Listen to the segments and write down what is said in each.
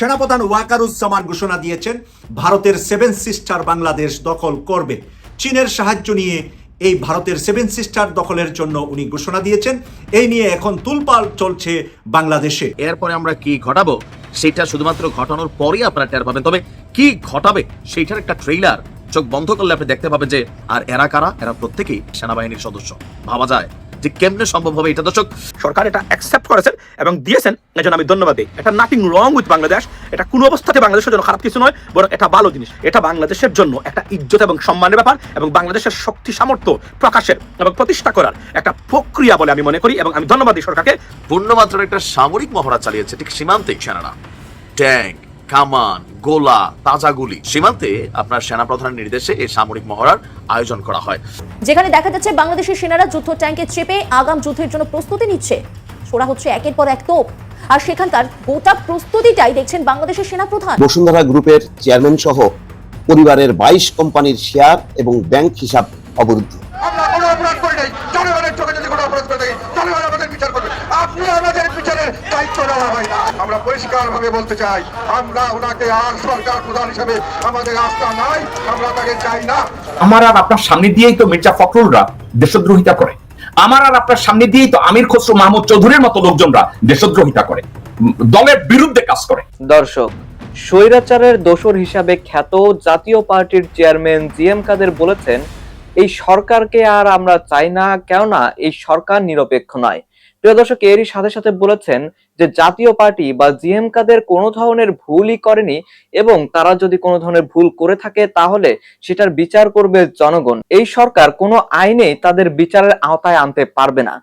সেনাপ্রধান ওয়াকারুজ্জামান ঘোষণা দিয়েছেন, ভারতের সেভেন সিস্টার বাংলাদেশ দখল করবে। চীনের সাহায্য নিয়ে এই ভারতের সেভেন সিস্টার দখলের জন্য উনি ঘোষণা দিয়েছেন। এই নিয়ে এখন তুলপাল চলছে বাংলাদেশে। এরপরে আমরা কি ঘটাবো? সেটা শুধুমাত্র ঘটানোর পরেই আপনারা টের পাবেন। তবে কি ঘটাবে? সেইটার একটা ট্রেইলার চোখ বন্ধ করলে আপনি দেখতে পাবেন যে, আর এরা কারা? এরা প্রত্যেকেই সেনাবাহিনীর সদস্য। ভাবা যায়। যে কেমনে সম্ভব হবে এটা দর্শক, সরকার এটা অ্যাকসেপ্ট করেছেন এবং দিয়েছেন। এজন্য আমি ধন্যবাদ দিই। এটা নাথিং রং উইথ বাংলাদেশ এটা কোনো অবস্থাতে বাংলাদেশের জন্য খারাপ কিছু নয়, বরং এটা ভালো জিনিস। এটা বাংলাদেশের জন্য একটা ইজ্জত এবং সম্মানের ব্যাপার এবং বাংলাদেশের শক্তি সামর্থ্য প্রকাশের এবং প্রতিষ্ঠা করার একটা প্রক্রিয়া বলে আমি মনে করি এবং আমি ধন্যবাদ দিই সরকারকে। পূর্ণমাত্রার একটা সামরিক মহড়া চালিয়েছে, ঠিক সীমান্তে সেনারা ট্যাঙ্ক কামান গোলা তাজা গুলি সীমান্তে আপনার সেনাপ্রধানের নির্দেশে এই সামরিক মহড়ার আয়োজন করা হয়। যেখানে দেখা যাচ্ছে বাংলাদেশের সেনারা যুদ্ধ ট্যাঙ্কে চেপে আগাম যুদ্ধের জন্য প্রস্তুতি নিচ্ছে। ছোড়া হচ্ছে একের পর এক তোপ। আর সেখানকার গোটা প্রস্তুতিটাই দেখছেন বাংলাদেশের সেনাপ্রধান। বসুন্ধরা গ্রুপের চেয়ারম্যান সহ পরিবারের বাইশ কোম্পানির শেয়ার এবং ব্যাংক হিসাব অবরুদ্ধ। নেওয়া হয় না আমরা পরিষ্কার ভাবে বলতে চাই আমরা ওনাকে আর সরকার প্রধান হিসেবে আমাদের আস্থা নাই আমরা তাকে চাই না। আমার আর আপনার সামনে দিয়েই তো মির্জা ফখরুলরা দেশদ্রোহিতা করে। আমার আর আপনার সামনে দিয়েই তো আমির খসরু মাহমুদ চৌধুরীর মতো লোকজনরা দেশদ্রোহিতা করে দলের বিরুদ্ধে কাজ করে। দর্শক স্বৈরাচারের দোসর হিসাবে খ্যাত জাতীয় পার্টির চেয়ারম্যান জি এম কাদের বলেছেন এই সরকারকে আর আমরা চাই না কেননা এই সরকার নিরপেক্ষ নয়। প্রিয় দর্শক, এরই সাথে সাথে বলেছেন যে জাতীয় পার্টি বা জিএম কাদের কোনো ধরনের ভুলই করেনি এবং তারা যদি কোনো ধরনের ভুল করে থাকে তাহলে সেটার বিচার করবে জনগণ। এই সরকার কোনো আইনে তাদের বিচারের আওতায় আনতে পারবে না।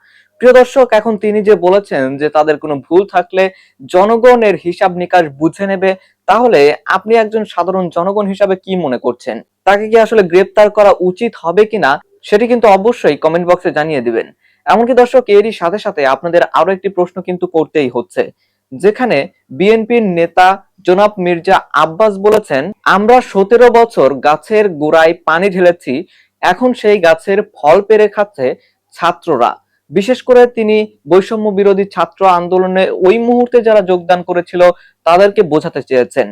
প্রিয় দর্শক, এখন তিনি যে বলেছেন যে তাদের কোনো ভুল থাকলে জনগণের হিসাব নিকাশ বুঝে নেবে, তাহলে আপনি একজন সাধারণ জনগণ হিসাবে কি মনে করছেন? তাকে কি আসলে গ্রেপ্তার করা উচিত হবে কিনা, সেটি কিন্তু অবশ্যই কমেন্ট বক্সে জানিয়ে দিবেন। এমনকি দর্শক, এরই সাথে সাথে আপনাদের আরও একটি প্রশ্ন কিন্তু করতেই হচ্ছে। যেখানে বিএনপির নেতা জনাব মির্জা আব্বাস বলেছেন, আমরা সতেরো বছর গাছের গোড়ায় পানি ঢেলেছি, এখন সেই গাছের ফল পেরে খাচ্ছে ছাত্ররা। বিশেষ করে তিনি বৈষম্য বিরোধী ছাত্র আন্দোলনে ওই মুহূর্তে যারা যোগদান করেছিল, তাদেরকে বোঝাতে চেয়েছেন।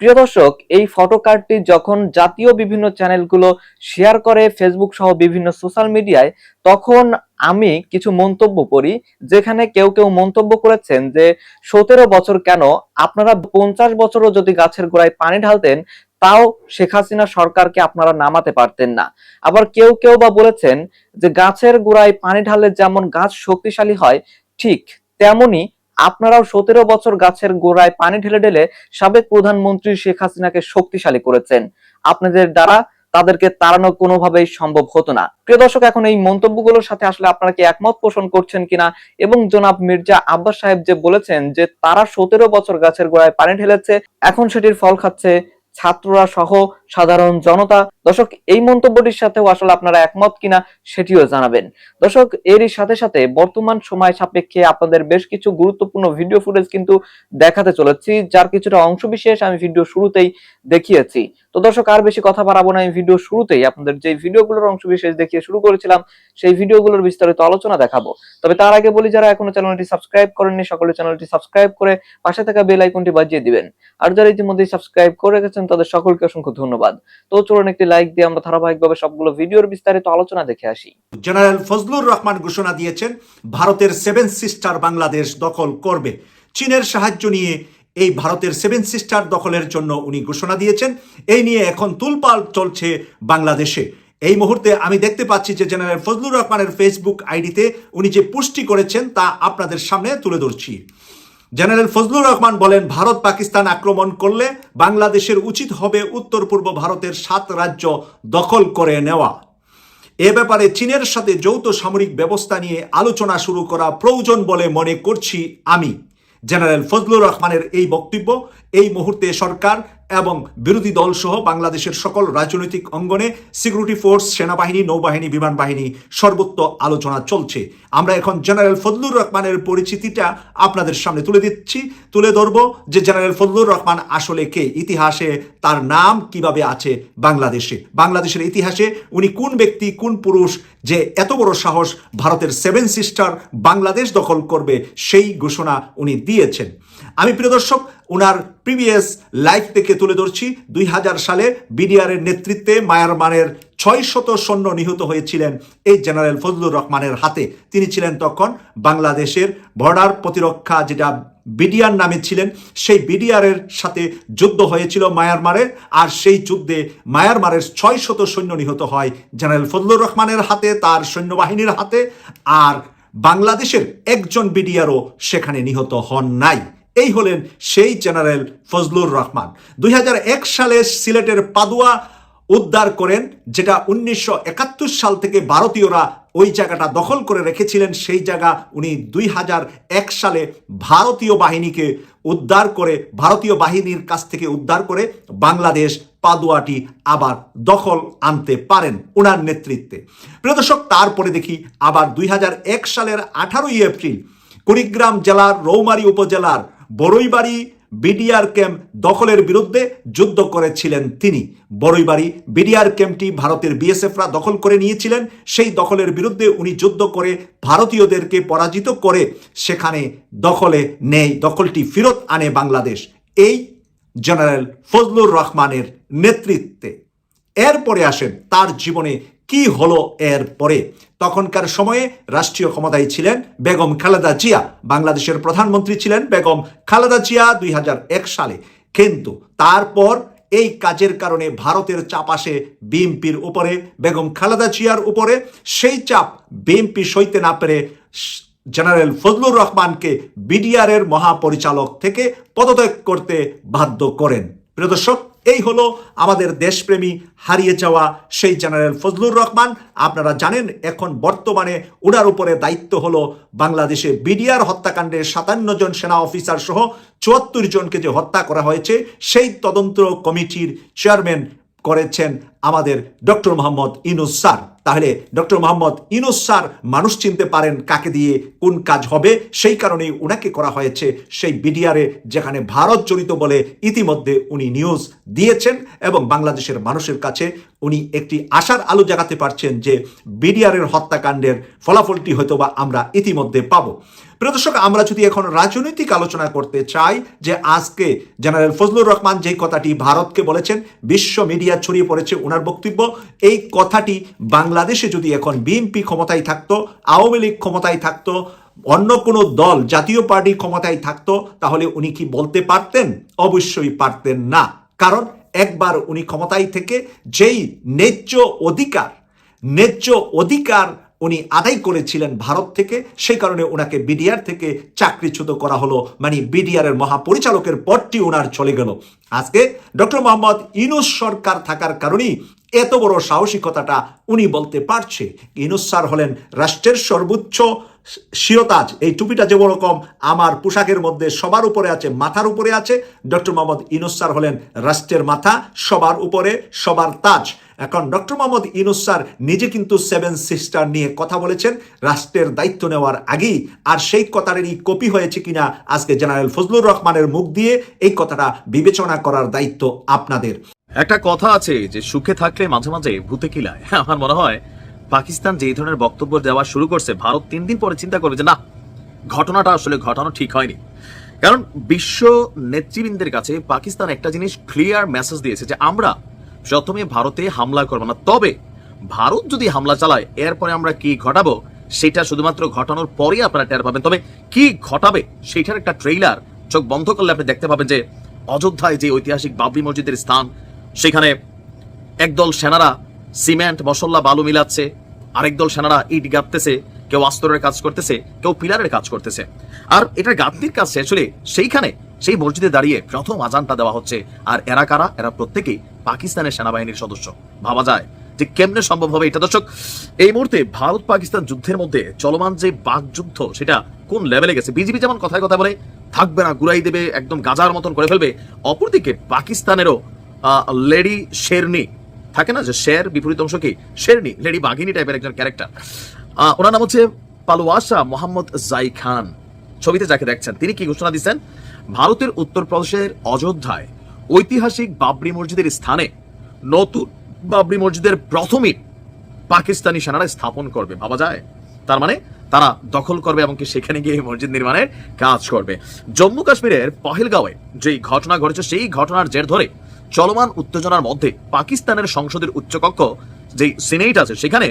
প্রিয় দর্শক, এই ফটো কার্ডটি যখন জাতীয় বিভিন্ন চ্যানেলগুলো শেয়ার করে ফেসবুক সহ বিভিন্ন সোশ্যাল মিডিয়ায়, তখন আমি কিছু মন্তব্য করি যেখানে কেউ কেউ মন্তব্য করেছেন যে, সতেরো বছর কেন? আপনারা পঞ্চাশ বছরও যদি গাছের গোড়ায় পানি ঢালতেন, তাও শেখ হাসিনা সরকারকে আপনারা নামাতে পারতেন না। আবার কেউ কেউ বা বলেছেন যে, গাছের গোড়ায় পানি ঢাললে যেমন গাছ শক্তিশালী হয়, ঠিক তেমনি আপনারাও সতেরো বছর গাছের গোড়ায় পানি ঢেলে ঢেলে সাবেক প্রধানমন্ত্রী শেখ হাসিনাকে শক্তিশালী করেছেন। আপনাদের দ্বারা তাদেরকে তাড়ানো কোনোভাবেই সম্ভব হতো না। প্রিয় দর্শক, এখন এই মন্তব্যগুলোর সাথে আসলে আপনারা কি একমত পোষণ করছেন কিনা? এবং জনাব মির্জা আব্বাস সাহেব যে বলেছেন যে তারা সতেরো বছর গাছের গোড়ায় পানি ঢেলেছে, এখন সেটির ফল খাচ্ছে ছাত্ররা সহ সাধারণ জনতা। দর্শক, এই মন্তব্যটির সাথেও আসলে আপনারা একমত কিনা সেটিও জানাবেন। দর্শক, এরই সাথে সাথে বর্তমান সময় সাপেক্ষে আপনাদের বেশ কিছু গুরুত্বপূর্ণ ভিডিও ফুটেজ কিন্তু দেখাতে চলেছি, যার কিছুটা অংশ বিশেষ আমি ভিডিও শুরুতেই দেখিয়েছি। তো দর্শক, আর বেশি কথা বাড়াবো না আমি ভিডিও শুরুতেই আপনাদের যে ভিডিওগুলোর অংশ বিশেষ দেখিয়ে শুরু করেছিলাম, সেই ভিডিওগুলোর বিস্তারিত আলোচনা দেখাবো। তবে তার আগে বলি, যারা এখনও চ্যানেলটি সাবস্ক্রাইব করেননি, সকলে চ্যানেলটি সাবস্ক্রাইব করে পাশে থাকা বেল আইকনটি বাজিয়ে দিবেন। আর যারা ইতিমধ্যে সাবস্ক্রাইব করে রেখেছেন, তাদের সকলকে অসংখ্য ধন্যবাদ। তো চলুন একটি লাইক দিয়ে আমরা ধারাবাহিকভাবে সবগুলো ভিডিওর বিস্তারিত আলোচনা দেখে আসি। জেনারেল ফজলুর রহমান ঘোষণা দিয়েছেন, ভারতের সেভেন সিস্টার বাংলাদেশ দখল করবে। চীনের সাহায্য নিয়ে এই ভারতের সেভেন সিস্টার দখলের জন্য উনি ঘোষণা দিয়েছেন। এই নিয়ে এখন তুলপাল চলছে বাংলাদেশে। এই মুহূর্তে আমি দেখতে পাচ্ছি যে জেনারেল ফজলুর রহমানের ফেসবুক আইডিতে উনি যে পুষ্টি করেছেন তা আপনাদের সামনে তুলে ধরছি। জেনারেল ফজলুর রহমান বলেন, ভারত পাকিস্তান আক্রমণ করলে বাংলাদেশের উচিত হবে উত্তর পূর্ব ভারতের সাত রাজ্য দখল করে নেওয়া। এ ব্যাপারে চীনের সাথে যৌথ সামরিক ব্যবস্থা নিয়ে আলোচনা শুরু করা প্রয়োজন বলে মনে করছি আমি। জেনারেল ফজলুর রহমানের এই বক্তব্য এই মুহূর্তে সরকার এবং বিরোধী দল সহ বাংলাদেশের সকল রাজনৈতিক অঙ্গনে সিকিউরিটি ফোর্স সেনাবাহিনী, নৌবাহিনী বিমান বাহিনী সর্বত্র আলোচনা চলছে। আমরা এখন জেনারেল ফজলুর রহমানের পরিচিতিটা আপনাদের সামনে তুলে দিচ্ছি। তুলে ধরব যে জেনারেল ফজলুর রহমান আসলে কে? ইতিহাসে তার নাম কীভাবে আছে বাংলাদেশে? বাংলাদেশের ইতিহাসে উনি কোন ব্যক্তি, কোন পুরুষ যে এত বড় সাহস ভারতের সেভেন সিস্টার বাংলাদেশ দখল করবে সেই ঘোষণা উনি দিয়েছেন। আমি প্রিয় দর্শক ওনার প্রিভিয়াস লাইফ থেকে তুলে ধরছি। দুই হাজার সালে বিডিআরের নেতৃত্বে মায়ারমারের ছয় শত সৈন্য নিহত হয়েছিলেন এই জেনারেল ফজলুর রহমানের হাতে। তিনি ছিলেন তখন বাংলাদেশের বর্ডার প্রতিরক্ষা যেটা বিডিআর নামে ছিলেন, সেই বিডিআরের সাথে যুদ্ধ হয়েছিল মায়ানমারের আর সেই যুদ্ধে মায়ানমারের ছয় শত সৈন্য নিহত হয় জেনারেল ফজলুর রহমানের হাতে, তার সৈন্যবাহিনীর হাতে। আর বাংলাদেশের একজন বিডিআরও সেখানে নিহত হন নাই। এই হলেন সেই জেনারেল ফজলুর রহমান। দুই হাজার এক সালে সিলেটের পাদুয়া উদ্ধার করেন, যেটা উনিশশো একাত্তর সাল থেকে ভারতীয়রা ওই জায়গাটা দখল করে রেখেছিলেন। সেই জায়গা উনি দুই হাজার এক সালে ভারতীয় বাহিনীকে উদ্ধার করে, ভারতীয় বাহিনীর কাছ থেকে উদ্ধার করে বাংলাদেশ পাদুয়াটি আবার দখল আনতে পারেন ওনার নেতৃত্বে। প্রিয় দর্শক, তারপরে দেখি আবার দুই হাজার এক সালের আঠারোই এপ্রিল কুড়িগ্রাম জেলার রৌমারী উপজেলার বড়ইবাড়ি বিডিআর ক্যাম্প দখলের বিরুদ্ধে যুদ্ধ করেছিলেন তিনি। বড়ইবাড়ি বিডিআর ক্যাম্পটি ভারতের বিএসএফরা দখল করে নিয়েছিলেন। সেই দখলের বিরুদ্ধে উনি যুদ্ধ করে ভারতীয়দেরকে পরাজিত করে সেখানে দখলে নেয় দখলটি ফেরত আনে বাংলাদেশ। এই জেনারেল ফজলুর রহমানের নেতৃত্বে। এরপরে আসেন তার জীবনে কি হলো এর পরে? তখনকার সময়ে রাষ্ট্রীয় ক্ষমতায় ছিলেন বেগম খালেদা জিয়া। বাংলাদেশের প্রধানমন্ত্রী ছিলেন বেগম খালেদা জিয়া দুই হাজার এক সালে। কিন্তু তারপর এই কাজের কারণে ভারতের চাপ আসে বিএনপির উপরে, বেগম খালেদা জিয়ার উপরে। সেই চাপ বিএনপি সইতে না পেরে জেনারেল ফজলুর রহমানকে বিডিআরের মহাপরিচালক থেকে পদত্যাগ করতে বাধ্য করেন। প্রিয় দর্শক এই হলো আমাদের দেশপ্রেমী হারিয়ে যাওয়া সেই জেনারেল ফজলুর রহমান। আপনারা জানেন, এখন বর্তমানে ওনার উপরে দায়িত্ব হলো বাংলাদেশে বিডিআর হত্যাকাণ্ডে সাতান্ন জন সেনা অফিসার সহ চুয়াত্তর জনকে যে হত্যা করা হয়েছে, সেই তদন্ত কমিটির চেয়ারম্যান করেছেন আমাদের ডক্টর মোহাম্মদ ইনুস স্যার। তাহলে ডক্টর মোহাম্মদ ইনুস স্যার মানুষ চিনতে পারেন কাকে দিয়ে কোন কাজ হবে। সেই কারণেই উনাকে করা হয়েছে সেই বিডিআরে যেখানে ভারত জড়িত বলে ইতিমধ্যে উনি নিউজ দিয়েছেন এবং বাংলাদেশের মানুষের কাছে উনি একটি আশার আলো জাগাতে পারছেন যে বিডিআরের হত্যাকাণ্ডের ফলাফলটি হয়তো বা আমরা ইতিমধ্যে পাবো। প্রিয় দর্শক, আমরা যদি এখন রাজনৈতিক আলোচনা করতে চাই যে আজকে জেনারেল ফজলুর রহমান যেই কথাটি ভারতকে বলেছেন, বিশ্ব মিডিয়া ছড়িয়ে পড়েছে ওনার বক্তব্য, এই কথাটি বাংলাদেশে যদি এখন বিএনপি ক্ষমতায় থাকতো, আওয়ামী লীগ ক্ষমতায় থাকতো, অন্য কোনো দল, জাতীয় পার্টি ক্ষমতায় থাকতো, তাহলে উনি কি বলতে পারতেন? অবশ্যই পারতেন না। কারণ একবার উনি ক্ষমতায় থেকে যেই ন্যায্য অধিকার ন্যায্য অধিকার উনি আদায় করেছিলেন ভারত থেকে। সেই কারণে ওনাকে বিডিআর থেকে চাকরিচ্যুত করা হলো। মানে বিডিআর এর মহাপরিচালকের পদটি ওনার চলে গেল। আজকে ডক্টর মোহাম্মদ ইনুস সরকার থাকার কারণেই এত বড় সাহসিকতাটা উনি বলতে পারছে। ইনুস স্যার হলেন রাষ্ট্রের সর্বোচ্চ শিরতাজ এই টুপিটা যে রকম আমার পোশাকের মধ্যে সবার উপরে আছে, মাথার উপরে আছে। ডক্টর মোহাম্মদ ইনুস স্যার হলেন রাষ্ট্রের মাথা, সবার উপরে সবার তাজ। এখন ডক্টর মোহাম্মদ ইনুস স্যার নিজে কিন্তু সেভেন সিস্টার নিয়ে কথা বলেছেন। রাষ্ট্রের দায়িত্ব নেওয়ার আগেই। আর সেই কথাটারই কপি হয়েছে কিনা আজকে জেনারেল ফজলুর রহমানের মুখ দিয়ে এই কথাটা বিবেচনা করার দায়িত্ব আপনাদের। একটা কথা আছে যে, সুখে থাকলে মাঝে মাঝে ভূতে কিলায় আমার মনে হয় পাকিস্তান যে ধরনের বক্তব্য দেওয়া শুরু করছে, ভারত তিন দিন পরে চিন্তা করবে যে, না, ঘটনাটা আসলে ঘটানো ঠিক হয়নি। কারণ বিশ্ব নেতৃবৃন্দের কাছে পাকিস্তান একটা জিনিস ক্লিয়ার মেসেজ দিয়েছে যে, আমরা প্রথমে ভারতে হামলা করব না। তবে ভারত যদি হামলা চালায়, এরপরে আমরা কি ঘটাবো? সেটা শুধুমাত্র ঘটানোর পরে আপনারা টের পাবেন। তবে কি ঘটাবে সেটার একটা ট্রেইলার চোখ বন্ধ করলে আপনি দেখতে পাবেন যে অযোধ্যায় যে ঐতিহাসিক বাবরি মসজিদের স্থান, সেখানে একদল সেনারা সিমেন্ট, মশলা, বালু মিলাচ্ছে, আরেক দল সেনারা ইট গাঁথতেছে, কেউ আস্তরের কাজ করতেছে, কেউ পিলারের কাজ করতেছে। আর এটা গাঁথনির কাজ শেষ হলে সেইখানে সেই মসজিদে দাঁড়িয়ে প্রথম আজানটা দেওয়া হচ্ছে। আর এরা কারা? এরা প্রত্যেকেই পাকিস্তানের সেনাবাহিনীর সদস্য। ভাবা যায় যে কেমনে সম্ভব হবে এটা। দর্শক, এই মুহূর্তে ভারত পাকিস্তান যুদ্ধের মধ্যে চলমান যে বাকযুদ্ধ, সেটা কোন লেভেলে গেছে? বিজেপি যেমন কথায় কথা বলে, থাকবে না, গুড়াই দেবে, একদম গাজার মতন করে ফেলবে। অপরদিকে পাকিস্তানেরও লেডি শেরনি, থাকে না যে শের বিপরীত অংশ কি? শেরনি, লেডি বাঘিনী টাইপের একজন ক্যারেক্টার। ওনার নাম হচ্ছে পালওয়াসা মোহাম্মদ জাই খান। ছবিতে যাকে দেখছেন, তিনি কি ঘোষণা দিচ্ছেন? ভারতের উত্তরপ্রদেশের অযোধ্যায় ঐতিহাসিক বাবরি মসজিদের স্থানে নতুন বাবরি মসজিদের প্রথম ইট পাকিস্তানি সেনারা স্থাপন করবে, ভাবা যায়? তার মানে তারা দখল করবে এমনকি সেখানে গিয়ে মসজিদ নির্মাণের কাজ করবে। জম্মু কাশ্মীরের পহেলগাঁওয়ে যেই ঘটনা ঘটেছে, সেই ঘটনার জের ধরে চলমান উত্তেজনার মধ্যে পাকিস্তানের সংসদের উচ্চকক্ষ যেই সিনেট আছে, সেখানে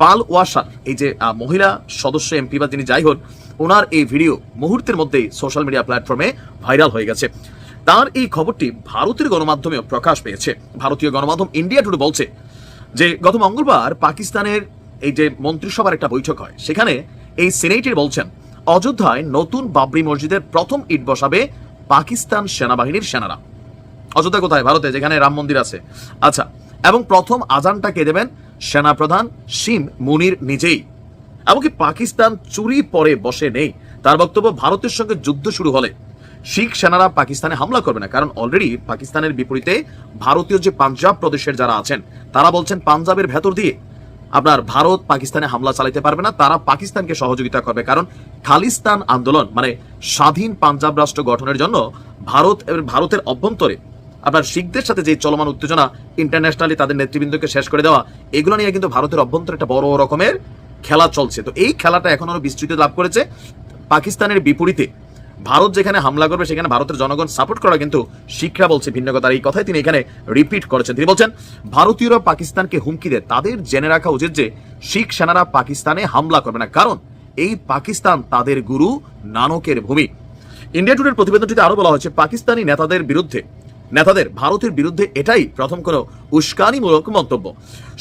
পাল ওয়াসার এই যে মহিলা সদস্য এমপি বা তিনি যাই হন ওনার এই ভিডিও মুহূর্তের মধ্যেই সোশ্যাল মিডিয়া প্ল্যাটফর্মে ভাইরাল হয়ে গেছে। তার এই খবরটি ভারতের গণমাধ্যমেও প্রকাশ পেয়েছে। ভারতীয় গণমাধ্যম ইন্ডিয়া টুডে বলছে যে, গত মঙ্গলবার পাকিস্তানের এই যে মন্ত্রিসভার একটা বৈঠক হয়, সেখানে এই সিনেটের বলছেন, অযোধ্যায় নতুন বাবরি মসজিদের প্রথম ইট বসাবে পাকিস্তান সেনাবাহিনীর সেনারা। অযোধ্যা কোথায়? ভারতে, যেখানে রাম মন্দির আছে। আচ্ছা এবং প্রথম আজানটা কে দেবেন? সেনাপ্রধান শিম মুনির নিজেই। এমনকি পাকিস্তান চুরি পরে বসে নেই। তার বক্তব্য ভারতের সঙ্গে যুদ্ধ শুরু হলে। শিখ সেনারা পাকিস্তানে হামলা করবে না, কারণ অলরেডি পাকিস্তানের বিপরীতে ভারতীয় যে পাঞ্জাব প্রদেশের যারা আছেন, তারা বলছেন পাঞ্জাবের ভেতর দিয়ে। আপনার ভারত পাকিস্তানে হামলা চালাতে পারবে না, তারা পাকিস্তানকে সহযোগিতা করবে, কারণ খালিস্তান আন্দোলন মানে স্বাধীন পাঞ্জাব রাষ্ট্র গঠনের জন্য ভারত এবং ভারতের অভ্যন্তরে আপনার শিখদের সাথে যে চলমান উত্তেজনা ইন্টারন্যাশনালি তাদের নেতৃবৃন্দকে শেষ করে দেওয়া, এগুলো নিয়ে কিন্তু ভারতের অভ্যন্তরে একটা বড় রকমের খেলা চলছে। তো এই খেলাটা এখন আরও বিস্তৃতি লাভ করেছে। পাকিস্তানের বিপরীতে ভারত যেখানে হামলা করবে, সেখানে ভারতের জনগণ সাপোর্ট করা কিন্তু শিক্ষা বলছে ভিন্ন কথার এই কথাই তিনি এখানে রিপিট করেছেন। তিনি বলছেন, ভারতীয়রা পাকিস্তানকে হুমকি দেয়। তাদের জেনে রাখা উচিত যে শিখ সেনারা পাকিস্তানে হামলা করবে না। কারণ এই পাকিস্তান তাদের গুরু নানকের ভূমি। ইন্ডিয়া টুডের প্রতিবেদনটিতে আরও বলা হয়েছে, পাকিস্তানি নেতাদের বিরুদ্ধে নেতাদের ভারতের বিরুদ্ধে এটাই প্রথম কোনো উস্কানিমূলক মন্তব্য।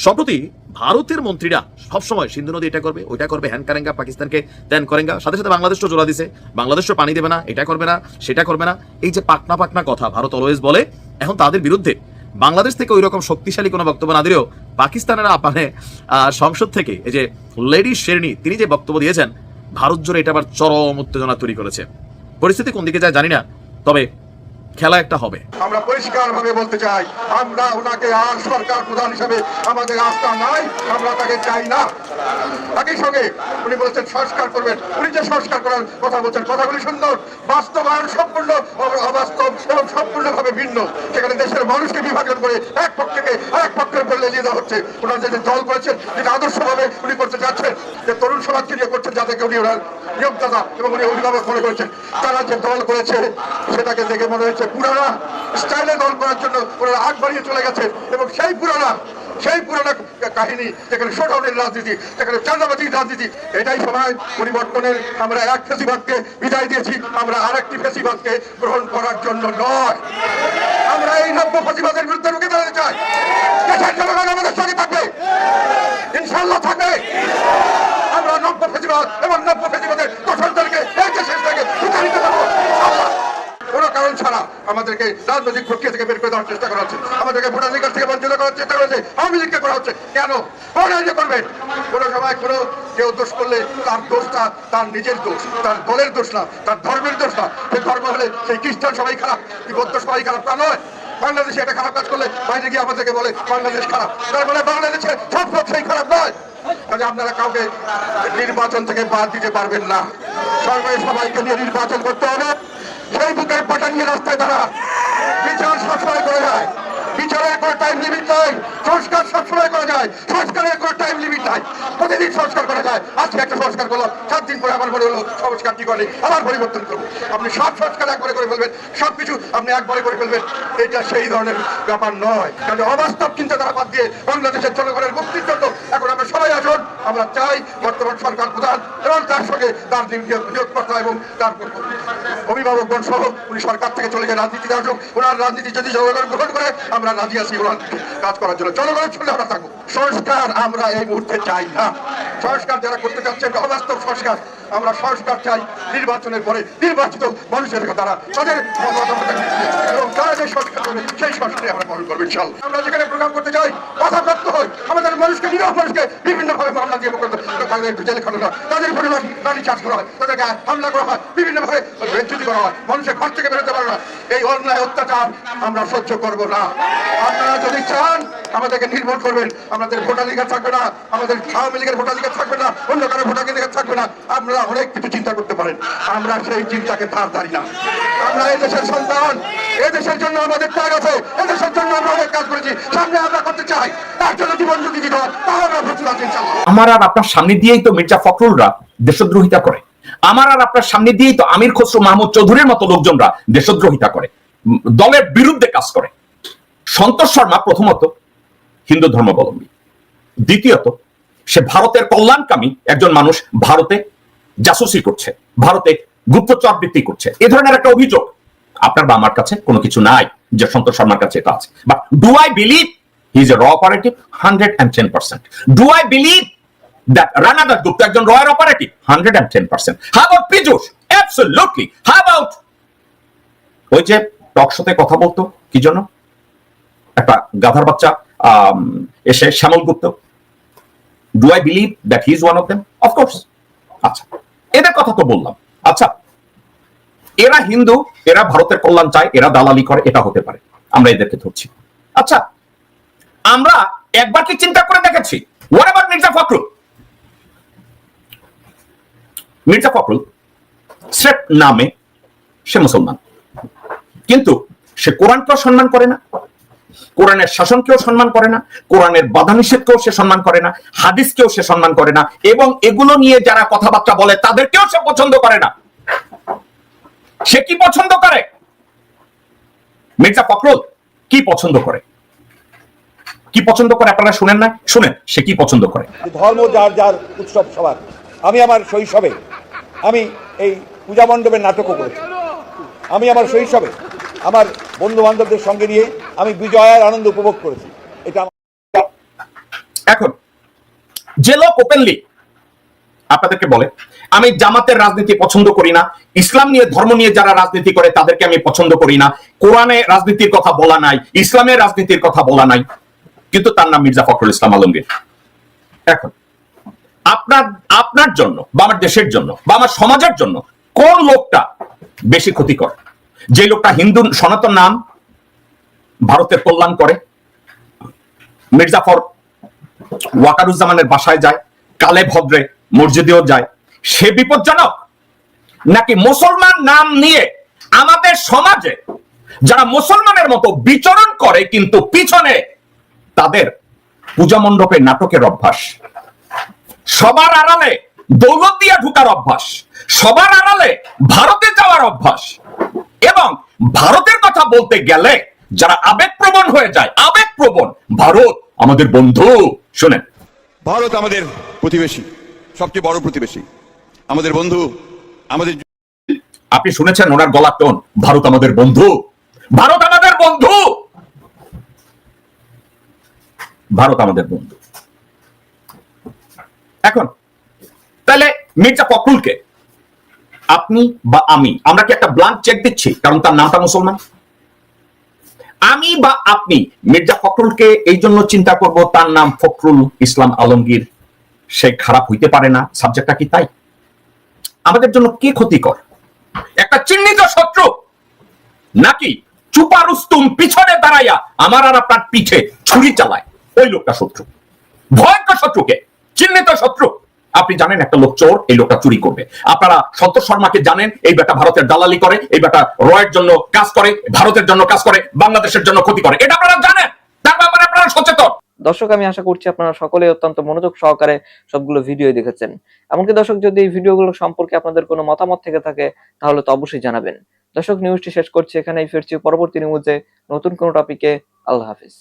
সম্প্রতি ভারতের মন্ত্রীরা সবসময় সিন্ধু নদী এটা করবে ওইটা করবে হ্যান কারেঙ্গা পাকিস্তানকে দেন করেঙ্গা সাথে সাথে বাংলাদেশও জোড়া দিছে। বাংলাদেশও পানি দেবে না এটা করবে না সেটা করবে না। এই যে পাকনা পাকনা কথা ভারত অলওয়েজ বলে এখন তাদের বিরুদ্ধে বাংলাদেশ থেকে ওই রকম শক্তিশালী কোনো বক্তব্য না দিলেও পাকিস্তানের আহ, সংসদ থেকে এই যে লেডি শেরনি তিনি যে বক্তব্য দিয়েছেন ভারত জুড়ে এটা আবার চরম উত্তেজনা তৈরি করেছে। পরিস্থিতি কোন দিকে যায় জানি না তবে খেলা একটা হবে। আমরা পরিষ্কার ভাবে বলতে চাই, আমরা ওনাকে আর সরকার প্রধান হিসেবে আমাদের আস্থা নাই, আমরা তাকে চাই না। একই সঙ্গে উনি বলেছেন, সংস্কার করবেন। উনি যে সংস্কার করার কথা বলছেন, কথাগুলি সুন্দর, বাস্তবায়ন সম্পূর্ণ অবাস্তব এবং সম্পূর্ণভাবে ভিন্ন। সেখানে দেশের মানুষকে বিভাজন করে এক পক্ষকে আরেক পক্ষের বলে নিয়ে দেওয়া হচ্ছে। ওনার যে দল করেছেন যেটা আদর্শভাবে উনি করতে যাচ্ছেন যে তরুণ সমাজকে নিয়ে করছেন, যাদেরকে উনি ওনার নিয়োগদাতা এবং উনি অভিভাবক মনে করেছেন, তারা যে দল করেছে, সেটাকে দেখে মনে হচ্ছে পুরানা স্টাইলে দল করার জন্য ওনারা আগ বাড়িয়ে চলে গেছে এবং সেই পুরানা সেই পুরানা কাহিনী, যেখানে শোডাউনের রাজনীতি, যেখানে চাঁদাবাজির রাজনীতি, এটাই সময় পরিবর্তনের আমরা এক ফেসিবাদকে বিদায় দিয়েছি। আমরা আরেকটি ফেসিবাদকে গ্রহণ করার জন্য নয়। আমরা এই নব্য ফেসিবাদের বিরুদ্ধে রুখে দাঁড়াতে চাই। দেশের জনগণ আমাদের সঙ্গে থাকবে। ইনশাল্লাহ থাকবে। আমরা নব্য ফেসিবাদ এবং নব্য ফেসিবাদের দোষরদেরকে এই দেশের থেকে বিতাড়িত করব ইনশাআল্লাহ। কোনো কারণ ছাড়া আমাদেরকে রাজনৈতিক প্রক্রিয়া থেকে বের করে দেওয়ার চেষ্টা করা হচ্ছে। আমাদেরকে ভোটাধিকার থেকে বঞ্চিত করার চেষ্টা করা হচ্ছে। আওয়ামী লীগকে করা হচ্ছে। কেন? কোন করবেন? কোনো সময় কোনো কেউ দোষ করলে তার দোষটা তার নিজের দোষ, তার দলের দোষ না, তার ধর্মের দোষ না। সেই ধর্ম হলে সেই খ্রিস্টান সবাই খারাপ, কি বৌদ্ধ সবাই খারাপ, তা নয়। বাংলাদেশে একটা খারাপ কাজ করলে বাইরে গিয়ে আমাদেরকে বলে বাংলাদেশ খারাপ। তার মানে বাংলাদেশে সব লোক সেই খারাপ নয়। কাজে আপনারা কাউকে নির্বাচন থেকে বাদ দিতে পারবেন না। সরকারি সবাইকে নিয়ে নির্বাচন করতে হবে। সেই বুকের পাটা নিয়ে রাস্তায় তারা বিচার সবসময় করে যায় বিচারের কোনো টাইম লিমিট নাই। সংস্কার সবসময় করা যায়। সংস্কারের কোনো টাইম লিমিট নাই। প্রতিদিন সংস্কার করা যায়। আজকে একটা সংস্কার করলাম, সাত দিন পরে আমার মনে হলো, সংস্কার কি করে? আবার পরিবর্তন করব। আপনি সব সংস্কার একবারে করে ফেলবেন, সবকিছু আপনি একবারে করে ফেলবেন। এটা সেই ধরনের ব্যাপার নয়। কারণ অবাস্তব চিন্তাধারা বাদ দিয়ে বাংলাদেশের জনগণের মুক্তির জন্য এখন আমরা সবাই আসুন, আমরা চাই বর্তমান সরকার প্রধান এবং তার সঙ্গে তার নিয়োগ- নিয়োগকর্তা এবং তার অভিভাবকগণ সহ উনি সরকার থেকে চলে যায় রাজনীতিতে আসুক। ওনার রাজনীতি যদি জনগণ গ্রহণ করে, আমরা রাজি আছি ওনার কাজ করার জন্য জনগণের আমরা থাকব। সংস্কার আমরা এই মুহূর্তে চাই না। সংস্কার যারা করতে চাচ্ছে অবাস্তব সংস্কার। আমরা সংস্কার চাই নির্বাচনের পরে নির্বাচিত মানুষের দ্বারা তাদের এবং তারা যে সংস্কার করবে, সেই সংস্কারে আমরা পালন করব ইনশাল্লাহ। আমরা যেখানে প্রোগ্রাম করতে চাই বাধাপ্রাপ্ত হই। আমাদের মানুষকে, নিরহ মানুষকে বিভিন্নভাবে মামলা দিয়ে করতে তাদের জেলে খানো হয়। তাদের পরিবার লাঠি চার্জ করা হয়। তাদেরকে হামলা করা হয়। বিভিন্নভাবে বেঞ্চুতি করা হয়। মানুষের ঘর থেকে বেরোতে পারে না। এই অন্যায় অত্যাচার আমরা সহ্য করব না। আপনারা যদি চান, আমাদেরকে নির্ভর করবেন। আমাদের ভোটাধিকার থাকবে না। আমাদের আওয়ামী লীগের ভোটাধিকার থাকবে না। অন্য কারও ভোটাধিকার থাকবে না। আপনারা অনেক কিছু চিন্তা করতে পারেন। আমরা সেই চিন্তাকে ধার ধারি না। আমরা এই দেশের সন্তান। এদেশের জন্য আমাদের ত্যাগ আছে। এদেশের জন্য আমরা অনেক কাজ করেছি। সামনে আমরা করতে চাই। তার জন্য জীবন ঝুঁকি দিতে হয়, তাহলে আমরা প্রস্তুত আছি আমার আর আপনার সামনে দিয়েই তো মির্জা ফখরুলরা দেশদ্রোহিতা করে। আমার আর আপনার সামনে দিয়েই তো আমির খসরু মাহমুদ চৌধুরীর মতো লোকজনরা দেশদ্রোহিতা করে। দলের বিরুদ্ধে কাজ করে। সন্তোষ শর্মা প্রথমত হিন্দু ধর্মাবলম্বী। দ্বিতীয়ত, সে ভারতের কল্যাণকামী একজন মানুষ ভারতে জাসুসি করছে, ভারতে গুপ্তচর বৃত্তি করছে। এ ধরনের একটা অভিযোগ আপনার বা আমার কাছে কোনো কিছু নাই, যে সন্তোষ শর্মার কাছে এটা আছে। But do I believe he is a র operative hundred and ten percent do I believe that Rana Das Gupta একজন রয়ের operative hundred and ten percent about ওই যে কথা বলতো, কি জন্য একটা গাধার বাচ্চা এসে Shyamal Gupta. Do I believe that he is one of them of course আচ্ছা। এদের কথা তো বললাম। আচ্ছা এরা হিন্দু, এরা ভারতের কল্যাণ চায়, এরা দালালি করে, এটা হতে পারে। আমরা এদেরকে ধরছি। আচ্ছা আমরা একবার কি চিন্তা করে দেখেছি? মির্জা ফখরুল? মির্জা ফখরুল স্রেফ নামে, সে মুসলমান। কিন্তু সে কোরআনকেও সম্মান করে না। কোরআনের শাসনকেও সম্মান করে না, কোরআনের বাধা নিষেধকেও সে সম্মান করে না, হাদিসকেও সে সম্মান করে না, এবং এগুলো নিয়ে যারা কথাবার্তা বলে তাদেরকেও সে পছন্দ করে না। সে কি পছন্দ করে? মির্জা ফখরুল কি পছন্দ করে? কি পছন্দ করে আপনারা শুনেন না? শুনেন, সে কি পছন্দ করে? ধর্ম যার যার উৎসব সবার। আমি আমার শৈশবে আমি এই পূজা মণ্ডপের নাটকও করেছি। আমি আমার শৈশবে আমার বন্ধু বান্ধবদের সঙ্গে নিয়ে আমি বিজয়ার আনন্দ উপভোগ করেছি। এটা এখন, যে লোক ওপেনলি আপনাদেরকে বলে, আমি জামাতের রাজনীতি পছন্দ করি না, ইসলাম নিয়ে, ধর্ম নিয়ে যারা রাজনীতি করে তাদেরকে আমি পছন্দ করি না, কোরআনে রাজনীতির কথা বলা নাই, ইসলামের রাজনীতির কথা বলা নাই, কিন্তু তার নাম মির্জা ফখরুল ইসলাম আলমগীর। এখন, আপনার আপনার জন্য বা আমার দেশের জন্য বা আমার সমাজের জন্য কোন লোকটা বেশি ক্ষতিকর? যে লোকটা হিন্দু সনাতন নাম ভারতের কল্যাণ করে। মির্জাফর ওয়াকারুজ্জামানের বাসায় যায় কালে ভদ্রে মসজিদেও যায়। সে বিপজ্জনক। নাকি মুসলমান নাম নিয়ে আমাদের সমাজে যারা মুসলমানের মতো বিচরণ করে, কিন্তু পিছনে তাদের পূজা মণ্ডপে নাটকের অভ্যাস। সবার আড়ালে দৌলত দিয়া ঢুকার অভ্যাস। সবার আড়ালে ভারতে যাওয়ার অভ্যাস। এবং ভারতের কথা বলতে গেলে যারা আবেগপ্রবণ হয়ে যায় আবেগপ্রবণ। ভারত আমাদের বন্ধু। শুনেন। ভারত আমাদের প্রতিবেশী সবচেয়ে বড় প্রতিবেশী। আমাদের বন্ধু আমাদের আপনি শুনেছেন ওনার গলার টোন? ভারত আমাদের বন্ধু। ভারত আমাদের বন্ধু। ভারত আমাদের বন্ধু। এখন তাহলে মির্জা ফখরুলকে আপনি বা আমি আমরা কি একটা ব্লাঙ্ক চেক দিচ্ছি? কারণ তার নামটা মুসলমান। আমি বা আপনি মির্জা ফখরুলকে এই জন্য চিন্তা করব, তার নাম ফখরুল ইসলাম আলমগীর। সে খারাপ হইতে পারে না। সাবজেক্টটা কি তাই? আমাদের জন্য কি ক্ষতিকর? একটা চিহ্নিত শত্রু। নাকি চুপা রুস্তুম পিছনে দাঁড়াইয়া আমার আর আপনার পিঠে ছুরি চালায়? ওই লোকটা শত্রু। ভয়ঙ্কর শত্রুকে। চিহ্নিত শত্রু। আপনি জানেন একটা লোক চোর, এই লোকটা চুরি করবে। আপনারা সন্তোষ শর্মাকে জানেন, এই বেটা ভারতের দালালি করে, এই বেটা রয়ের জন্য কাজ করে, ভারতের জন্য কাজ করে, বাংলাদেশের জন্য ক্ষতি করে। এটা আপনারা জানেন। তার ব্যাপারে আপনারা সচেতন। দর্শক, আমি আশা করছি আপনারা সকলে অত্যন্ত মনোযোগ সহকারে সবগুলো ভিডিও দেখেছেন। এমনকি দর্শক, যদি এই ভিডিওগুলো সম্পর্কে আপনাদের কোনো মতামত থেকে থাকে, তাহলে তো অবশ্যই জানাবেন। দর্শক নিউজটি শেষ করছি এখানেই, ফিরছি পরবর্তী নিউজে নতুন কোনো টপিকে আল্লাহ হাফিজ।